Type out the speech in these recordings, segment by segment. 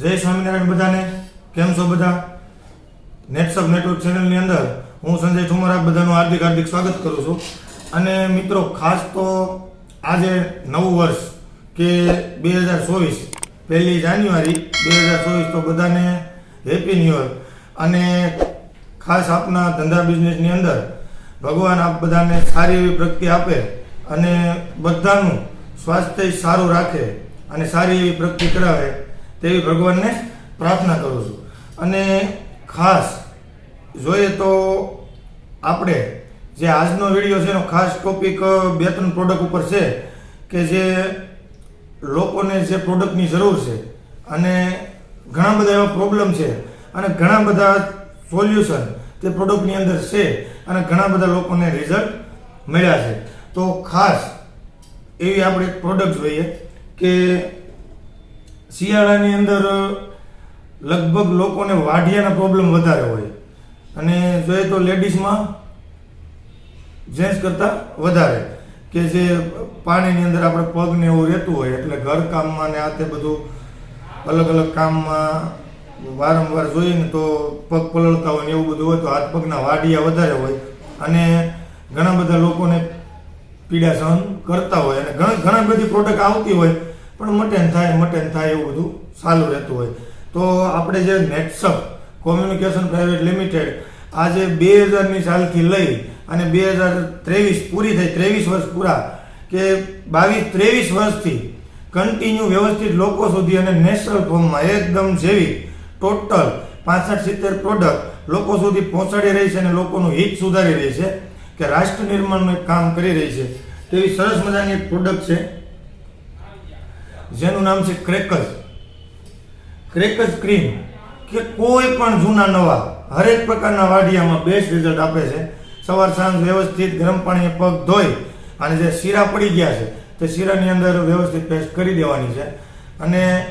જય સ્વામિનારાયણ બધાને. કેમ છો બધા? નેટસબ નેટવર્ક ચેનલની અંદર હું સંજય ઠુમર બધાનું હાર્દિક હાર્દિક સ્વાગત કરું છું. અને મિત્રો, ખાસ તો આજે નવું વર્ષ કે બે હજાર ચોવીસ, પહેલી જાન્યુઆરી બે હજાર ચોવીસ તો બધાને હેપી ન્યુ યર. અને ખાસ આપના ધંધા બિઝનેસની અંદર ભગવાન આપ બધાને સારી એવી પ્રગતિ આપે અને બધાનું સ્વાસ્થ્ય સારું રાખે અને સારી એવી પ્રગતિ કરાવે તેવી ભગવાનને પ્રાર્થના કરું છું. અને ખાસ જોઈએ તો આપણે જે આજનો વીડિયો છે એનો ખાસ ટોપિક બે ત્રણ પ્રોડક્ટ ઉપર છે કે જે લોકોને જે પ્રોડક્ટની જરૂર છે અને ઘણા બધા એવા પ્રોબ્લેમ છે અને ઘણા બધા સોલ્યુશન તે પ્રોડક્ટની અંદર છે અને ઘણા બધા લોકોને રિઝલ્ટ મળ્યા છે. તો ખાસ એવી આપણે એક પ્રોડક્ટ જોઈએ કે શિયાળાની અંદર લગભગ લોકોને વાઢિયાના પ્રોબ્લેમ વધારે હોય. અને જોઈએ તો લેડીઝમાં જેન્ટ્સ કરતાં વધારે. કે જે પાણીની અંદર આપણે પગને એવું રહેતું હોય, એટલે ઘરકામમાં ને આ તે બધું અલગ અલગ કામમાં વારંવાર જોઈએ ને તો પગ પલળતા હોય ને એવું બધું હોય તો હાથ પગના વાડિયા વધારે હોય. અને ઘણા બધા લોકોને પીડા સહન કરતા હોય. અને ઘણા ઘણા બધી પ્રોડક્ટ આવતી હોય પણ મટેન થાય મટેન થાય એવું બધું ચાલુ રહેતું હોય. તો આપણે જે નેટસપ કોમ્યુનિકેશન પ્રાઇવેટ લિમિટેડ આજે બે હજારની સાલથી લઈ અને બે હજાર ત્રેવીસ પૂરી થઈ, ત્રેવીસ વર્ષ પૂરા, કે બાવીસ, ત્રેવીસ વર્ષથી કન્ટિન્યુ વ્યવસ્થિત લોકો સુધી અને નેશનલ ફોર્મમાં એકદમ જેવી ટોટલ પાસઠ, સિત્તેર પ્રોડક્ટ લોકો સુધી પહોંચાડી રહી છે અને લોકોનું હિત સુધારી રહી છે કે રાષ્ટ્ર નિર્માણનું એક કામ કરી રહી છે. તેવી સરસ મજાની એક પ્રોડક્ટ છે. જેનું નામ છે ક્રેકર્સ. ક્રેકર્સ ક્રીમ, કે કોઈ પણ જૂના નવા, હરેક પ્રકારના વાડિયામાં બેસ્ટ રિઝલ્ટ આપે છે. સવાર સાંજ વ્યવસ્થિત ગરમ પાણીએ પગ ધોઈ અને જે શીરા પડી ગયા છે, તે શીરાની અંદર વ્યવસ્થિત પેસ્ટ કરી દેવાની છે. અને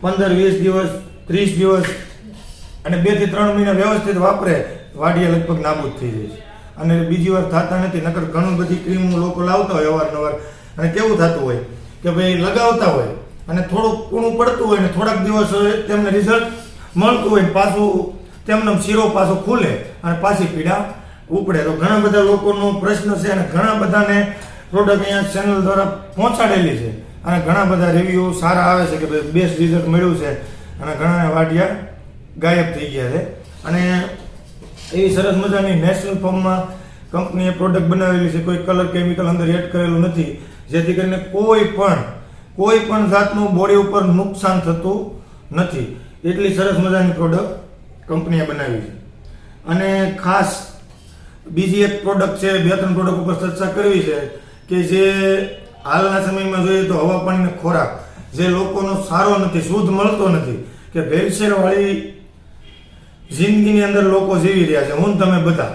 પંદર, વીસ દિવસ, ત્રીસ દિવસ અને બેથી ત્રણ મહિના વ્યવસ્થિત વાપરે વાડિયા લગભગ નાબૂદ થઈ જાય છે. અને બીજી વાર થતા નથી, નકર ઘણું બધી ક્રીમ લોકો લાવતા હોય અવારનવાર. અને કેવું થતું હોય? કે ભાઈ લગાવતા હોય અને થોડુંક કૂણું પડતું હોય ને થોડાક દિવસ તેમને રિઝલ્ટ મળતું હોય પાછું તેમને શીરો પાછો ખુલે અને પાછી પીડા ઉપડે. તો ઘણા બધા લોકોનો પ્રશ્ન છે અને ઘણા બધાને પ્રોડક્ટ અહીંયા ચેનલ દ્વારા પહોંચાડેલી છે. અને ઘણા બધા રિવ્યૂ સારા આવે છે કે ભાઈ બેસ્ટ રિઝલ્ટ મળ્યું છે. અને ઘણા વાઢિયા ગાયબ થઈ ગયા છે. અને એવી સરસ મજાની નેશનલ ફોર્મમાં કંપનીએ પ્રોડક્ટ બનાવેલી છે. કોઈ કલર કેમિકલ અંદર એડ કરેલું નથી. જેથી કરીને કોઈ પણ કોઈ પણ જાતનું બોડી ઉપર નુકસાન થતું નથી. એટલી સરસ મજાની પ્રોડક્ટ કંપનીએ બનાવી છે. અને ખાસ બીજી એક પ્રોડક્ટ છે, બે ત્રણ પ્રોડક્ટ ઉપર ચર્ચા કરવી છે, કે જે હાલના સમયમાં જોઈએ તો હવા પાણીનો ખોરાક, જે લોકોનો સારો નથી, શુદ્ધ મળતો નથી, કે ભેળસેળવાળી જિંદગીની અંદર લોકો જીવી રહ્યા છે. હું તમે બધા,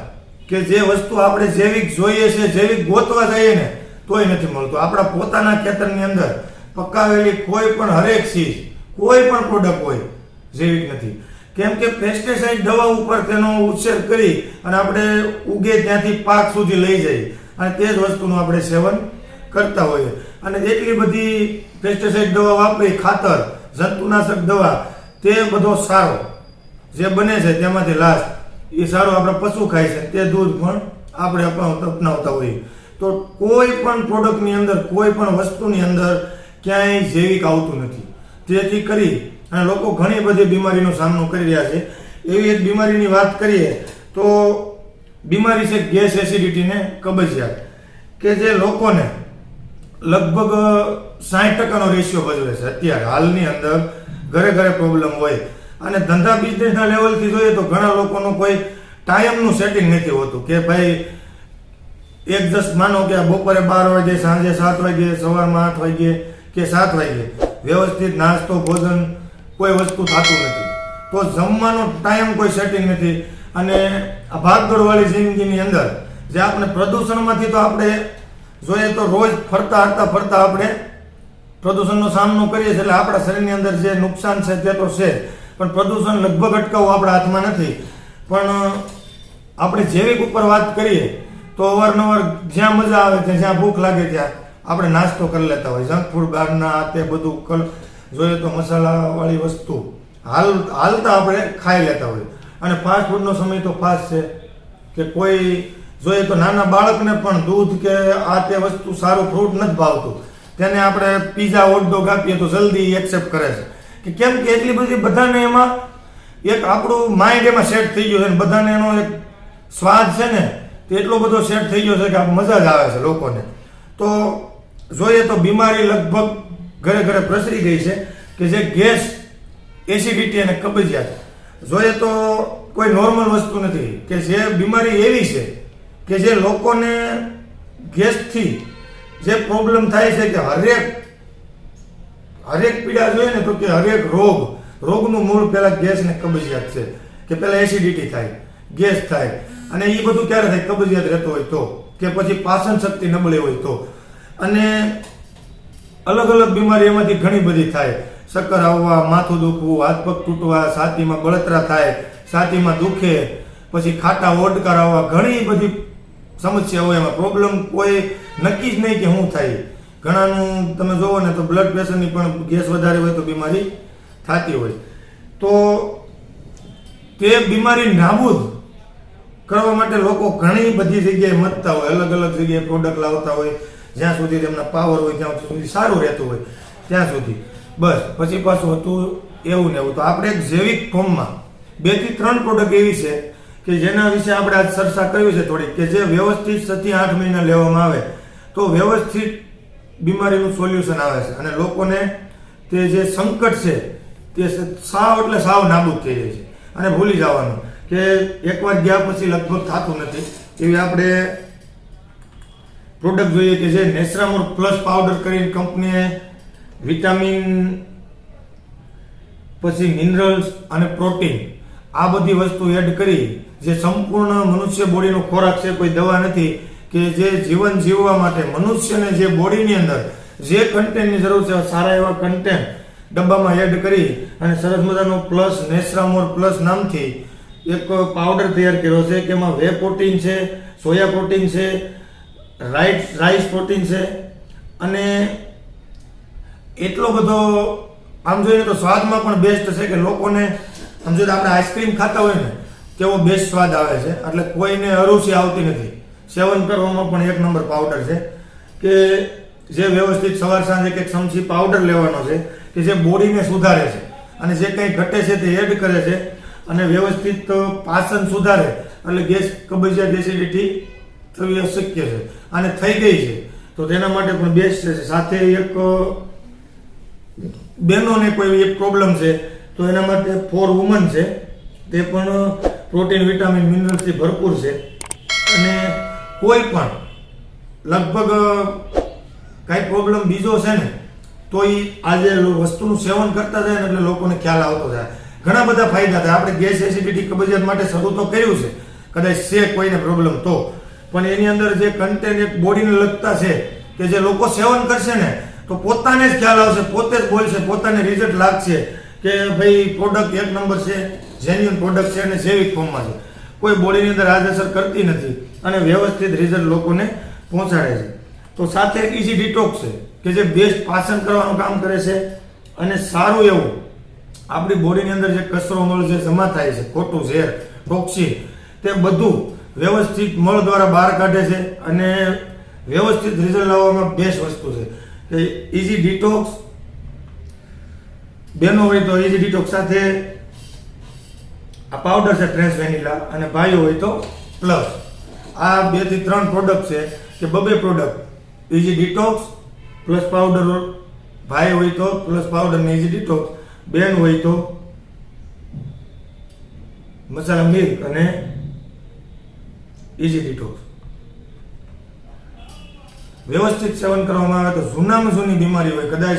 કે જે વસ્તુ આપણે જૈવિક જોઈએ છે, જૈવિક ગોતવા જઈએ ને તોય નથી મળતું. આપણા પોતાના ખેતરની અંદર પકાવેલી કોઈ પણ હરેક ચીજ, કોઈ પણ પ્રોડક્ટ હોય, જૈવિક નથી. કેમ કે પેસ્ટિસાઇડ દવા ઉપર તેનો ઉછેર કરી અને આપણે ઉગે ત્યાંથી પાક સુધી લઈ જઈએ અને તે જ વસ્તુનું આપણે સેવન કરતા હોઈએ. અને એટલી બધી પેસ્ટિસાઇડ દવા વાપરી, ખાતર, જંતુનાશક દવા, તે બધો સારો જે બને છે તેમાંથી લાશ એ સારો આપણે પશુ ખાય છે. તે દૂધ પણ આપણે અપનાવતા હોઈએ. તો કોઈ પણ પ્રોડક્ટની અંદર, કોઈ પણ વસ્તુની અંદર ક્યાંય જૈવિક આવતું નથી. જેથી કરી અને લોકો ઘણી બધી બીમારીનો સામનો કરી રહ્યા છે. એવી એક બીમારીની વાત કરીએ તો બીમારી છે ગેસ એસિડિટી ને કબજિયાત, કે જે લોકોને લગભગ સાઠ ટકાનો રેશિયો ભજવે છે. અત્યારે હાલની અંદર ઘરે ઘરે પ્રોબ્લેમ હોય. અને ધંધા બિઝનેસના લેવલથી જોઈએ તો ઘણા લોકોનું કોઈ ટાઈમનું સેટિંગ નથી હોતું કે ભાઈ એક દસ માનો કે બપોરે બાર વાગે, સાંજે સાત વાગે, સવારમાં આઠ વાગે કે સાત વાગે વ્યવસ્થિત નાસ્તો, ભોજન કોઈ વસ્તુ થતું નથી. તો જમવાનો ટાઈમ કોઈ સેટિંગ નથી. અને આ ભાગદોડવાળી જિંદગીની અંદર જે આપણે પ્રદૂષણમાંથી તો આપણે જોઈએ તો રોજ ફરતા હરતા ફરતા આપણે પ્રદૂષણનો સામનો કરીએ છીએ. એટલે આપણા શરીરની અંદર જે નુકસાન છે તે તો છે. પણ પ્રદૂષણ લગભગ અટકાવવું આપણા હાથમાં નથી. પણ આપણે જૈવિક ઉપર વાત કરીએ તો અવારનવાર જ્યાં મજા આવે ત્યાં, જ્યાં ભૂખ લાગે ત્યાં આપણે નાસ્તો કરી લેતા હોય. જંક ફૂડ બહારના તે બધું કલ, જોઈએ તો મસાલાવાળી વસ્તુ હાલ હાલતા આપણે ખાઈ લેતા હોય અને ફાસ્ટ ફૂડનો સમય તો ફાસ્ટ છે કે કોઈ, જોઈએ તો નાના બાળકને પણ દૂધ કે આ તે વસ્તુ સારું ફ્રૂટ નથી ભાવતું. તેને આપણે પીઝા હોટડોગ આપીએ તો જલ્દી એક્સેપ્ટ કરે છે. કે કેમ કે એટલી બધી બધાને એમાં એક આપણું માઇન્ડ એમાં સેટ થઈ ગયું છે અને બધાને એનો એક સ્વાદ છે ને તે એટલો બધો સેટ થઈ ગયો છે કે મજા જ આવે છે લોકોને. તો જોઈએ તો બીમારી લગભગ ઘરે ઘરે પ્રસરી ગઈ છે કે જે ગેસ, એસિડિટી અને કબજિયાત. જોઈએ તો કોઈ નોર્મલ વસ્તુ નથી કે જે બીમારી એવી છે કે જે લોકોને ગેસથી જે પ્રોબ્લેમ થાય છે કે હરેક હરેક પીડા જોઈએ ને તો કે હરેક રોગ, રોગનું મૂળ પહેલાં ગેસ ને કબજિયાત છે કે પહેલાં એસિડિટી થાય, ગેસ થાય. અને એ બધું ક્યારે થાય કબજિયાત રહેતો હોય તો, કે પછી પાચન શક્તિ નબળી હોય તો. અને અલગ અલગ બીમારી એમાંથી ઘણી બધી થાય. ચક્કર આવવા, માથું દુખવું, હાથ પગ તૂટવા, છાતીમાં બળતરા થાય, છાતીમાં દુખે, પછી ખાટા ઓડકાર આવવા, ઘણી બધી સમસ્યા હોય એમાં. પ્રોબ્લેમ કોઈ નક્કી જ નહીં કે શું થાય. ઘણાનું તમે જોવો ને તો બ્લડ પ્રેશરની પણ ગેસ વધારે હોય તો બીમારી થતી હોય. તો તે બીમારી નાબૂદ કરવા માટે લોકો ઘણી બધી જગ્યાએ મતતા હોય, અલગ અલગ જગ્યાએ પ્રોડક્ટ લાવતા હોય, જ્યાં સુધી તેમના પાવર હોય, ત્યાં સુધી સારું રહેતું હોય, ત્યાં સુધી. બસ, પછી પાછું હતું એવું ને એવું. તો આપણે એક જૈવિક ફોર્મમાં બેથી ત્રણ પ્રોડક્ટ એવી છે કે જેના વિશે આપણે આજ ચર્ચા કરવી છે થોડીક, કે જે વ્યવસ્થિત છ થી આઠ મહિના લેવામાં આવે. તો વ્યવસ્થિત બીમારીનું સોલ્યુશન આવે છે. અને લોકોને તે જે સંકટ છે તે સાવ એટલે સાવ નાબૂદ થઈ જાય છે. અને ભૂલી જવાનું. કે એકવાર ગયા પછી લગભગ થતું નથી. એવી આપણે પ્રોડક્ટ જોઈએ કે જે નેસરામોર પ્લસ પાવડર કરીને કંપનીએ વિટામિન પછી મિનરલ્સ અને પ્રોટીન આ બધી વસ્તુ એડ કરી, જે સંપૂર્ણ મનુષ્ય બોડીનો ખોરાક છે, કોઈ દવા નથી, કે જે જીવન જીવવા માટે મનુષ્યને જે બોડીની અંદર જે કન્ટેન્ટની જરૂર છે સારા એવા કન્ટેન્ટ ડબ્બામાં એડ કરી અને સરસ મજાનો પ્લસ નેસરામોર પ્લસ નામથી એક પાવડર તૈયાર કર્યો છે કે એમાં વે પ્રોટીન છે સોયા પ્રોટીન છે રાઈસ રાઈસ પ્રોટીન છે. અને એટલો બધો, આમ જોઈએ તો સ્વાદમાં પણ બેસ્ટ છે કે લોકોને, આમ જોઈએ આપણે આઈસ્ક્રીમ ખાતા હોય ને, તેવો બેસ્ટ સ્વાદ આવે છે. એટલે કોઈને અરુચિ આવતી નથી. સેવન કરવામાં પણ એક નંબર પાવડર છે કે જે વ્યવસ્થિત સવાર સાંજે કે ચમચી પાવડર લેવાનો છે કે જે બોડીને સુધારે છે. અને જે કંઈ ઘટે છે તે એડ કરે છે. અને વ્યવસ્થિત પાચન સુધારે. એટલે ગેસ કબજિયાત એસિડિટી થવી અશક્ય છે. અને થઈ ગઈ છે. તો તેના માટે પણ બેસ્ટ છે સાથે એક બહેનોને કોઈ એક પ્રોબ્લેમ છે, તો એના માટે ફોર વુમન છે. તે પણ પ્રોટીન વિટામિન મિનરલ્સથી ભરપૂર છે. અને કોઈ પણ, લગભગ કાંઈ પ્રોબ્લેમ બીજો છે ને, તો એ આજે વસ્તુનું સેવન કરતા જાય ને એટલે લોકોને ખ્યાલ આવતો જાય. ઘણા બધા ફાયદા થાય. આપણે ગેસ એસિડિટી કબજિયાત માટે શરૂ તો કર્યું છે. કદાચ છે કોઈને પ્રોબ્લેમ તો. પણ એની અંદર જે કન્ટેન્ટ એક બોડીને લગતા છે કે જે લોકો સેવન કરશે ને, તો પોતાને જ ખ્યાલ આવશે, પોતે જ બોલશે, પોતાને રિઝલ્ટ લાગશે કે ભાઈ પ્રોડક્ટ એક નંબર છે જેન્યુઅન પ્રોડક્ટ છે અને જૈવિક ફોર્મમાં છે. કોઈ બોડીની અંદર આડઅસર કરતી નથી અને વ્યવસ્થિત રિઝલ્ટ લોકોને પહોંચાડે છે. તો સાથે ઇઝી ડિટોક્સ છે કે જે બેસ્ટ પાચન કરવાનું કામ કરે છે અને સારું એવું આપણી બોડીની અંદર જે કચરો મળ જે જમા થાય છે, ખોટું ઝેર ટોક્સિન તે બધું વ્યવસ્થિત મળ દ્વારા બહાર કાઢે છે અને વ્યવસ્થિત રિઝલ્ટ લાવવામાં બેસ્ટ વસ્તુ છે. કે ઇઝી ડિટોક્સ બેનો હોય તો ઇઝી ડિટોક્સ સાથે, આ પાવડર છે ટ્રેન્સ વેનીલા અને ભાઈઓ હોય તો પ્લસ આ બેથી ત્રણ પ્રોડક્ટ છે કે બબે product easy detox plus powder ભાઈ હોય તો પ્લસ પાવડર ને ઇઝી ડિટોક્સ બેન હોય તો મસાલા મિલ્ક અને ઇઝી ડિટોક્સ વ્યવસ્થિત સેવન કરવામાં આવે તો જૂનામાં જૂની બીમારી હોય, કદાચ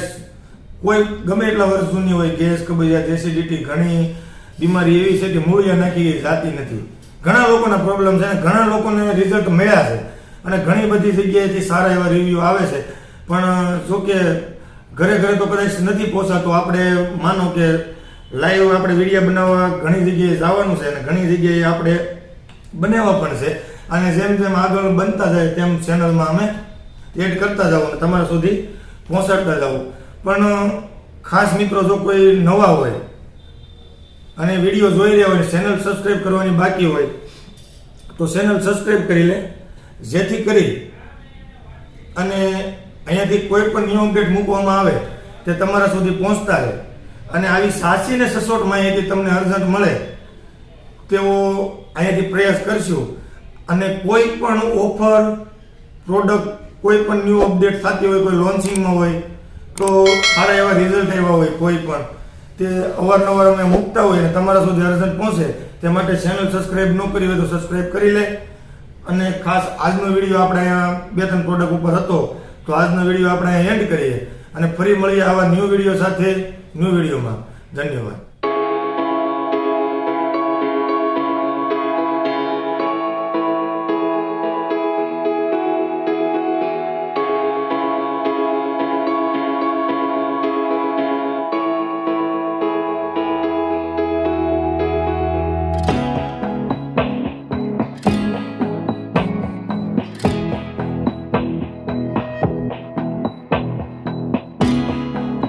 કોઈ ગમે એટલા વર્ષ જૂની હોય, ગેસ, કબજિયાત એસિડિટી ઘણી બીમારી એવી છે કે મૂળિયા નાખી એ જાતી નથી. ઘણા લોકોના પ્રોબ્લેમ છે ઘણા લોકોને રિઝલ્ટ મળ્યા છે. અને ઘણી બધી જગ્યાએથી સારા એવા રિવ્યૂ આવે છે. પણ જો કે ઘરે ઘરે તો કદાચ નથી પહોંચાતો. આપણે માનો કે લાઈવ આપણે વીડિયો બનાવવા ઘણી જગ્યાએ જવાનું છે અને ઘણી જગ્યાએ આપણે બનાવવા પણ છે. અને જેમ જેમ આગળ બનતા જાય તેમ ચેનલમાં અમે એડ કરતા જાઓ અને તમારા સુધી પહોંચાડતા જાઓ પણ ખાસ મિત્રો જો કોઈ નવા હોય અને વીડિયો જોઈ રહ્યા હોય ચેનલ સબસ્ક્રાઈબ કરવાની બાકી હોય, તો ચેનલ સબસ્ક્રાઈબ કરી લે. જેથી કરી અને અહીંયાથી કોઈ પણ ન્યૂ અપડેટ મૂકવામાં આવે તે તમારા સુધી પહોંચતા રહે. અને આવી સાચી સચોટ માહિતી તમને અર્જન્ટ મળે, તેવો અહીંયાથી પ્રયાસ કરશું. અને કોઈ પણ ઓફર, પ્રોડક્ટ, કોઈ પણ ન્યૂ અપડેટ થતી હોય, કોઈ લોન્ચિંગમાં હોય, તો સારા એવા રિઝલ્ટ આવ્યા હોય કોઈ પણ, તે અવારનવાર અમે મૂકતા હોય અને તમારા સુધી અર્જન્ટ પહોંચે, તે માટે ચેનલ સબસ્ક્રાઈબ ન કરી હોય તો સબસ્ક્રાઈબ કરી લે. અને ખાસ આજનો વીડિયો આપણે અહીંયા બે ત્રણ પ્રોડક્ટ ઉપર હતો. તો આજનો વીડિયો આપણે એન્ડ કરીએ અને ફરી મળીએ આવા ન્યૂ વીડિયો સાથે ન્યૂ વિડીયોમાં ધન્યવાદ.